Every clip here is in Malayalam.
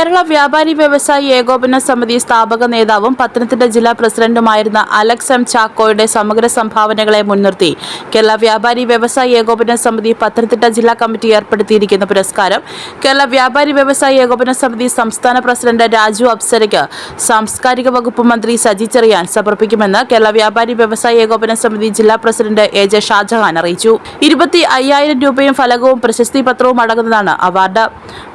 കേരള വ്യാപാരി വ്യവസായി ഏകോപന സമിതി സ്ഥാപക നേതാവും പത്തനംതിട്ട ജില്ലാ പ്രസിഡന്റുമായിരുന്ന അലക്സ് എം ചാക്കോയുടെ സമഗ്ര സംഭാവനകളെ മുൻനിർത്തി കേരള വ്യാപാരി വ്യവസായി ഏകോപന സമിതി പത്തനംതിട്ട ജില്ലാ കമ്മിറ്റി ഏർപ്പെടുത്തിയിരിക്കുന്ന പുരസ്കാരം കേരള വ്യാപാരി വ്യവസായി ഏകോപന സമിതി സംസ്ഥാന പ്രസിഡന്റ് രാജു അപ്സരയ്ക്ക് സാംസ്കാരിക വകുപ്പ് മന്ത്രി സജി ചെറിയാൻ സമർപ്പിക്കുമെന്ന് കേരള വ്യാപാരി വ്യവസായി ഏകോപന സമിതി ജില്ലാ പ്രസിഡന്റ് എ ജെ ഷാജഹാൻ അറിയിച്ചു. ഇരുപത്തി അയ്യായിരം രൂപയും ഫലകവും പ്രശസ്തി പത്രവും അടങ്ങുന്നതാണ് അവാർഡ്.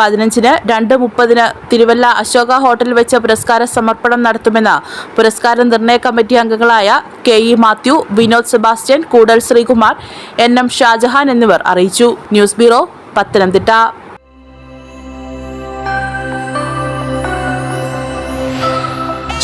പതിനഞ്ചിന് രണ്ട് മുപ്പതിന് തിരുവല്ല അശോക ഹോട്ടലിൽ വെച്ച് പുരസ്കാര സമർപ്പണം നടത്തുമെന്ന് പുരസ്കാര നിർണയ കമ്മിറ്റി അംഗങ്ങളായ K E Mathew Vinod Sebastian Koodal Sreekumar N M Shajahan എന്നിവർ അറിയിച്ചു. News bureau Pathanamthitta.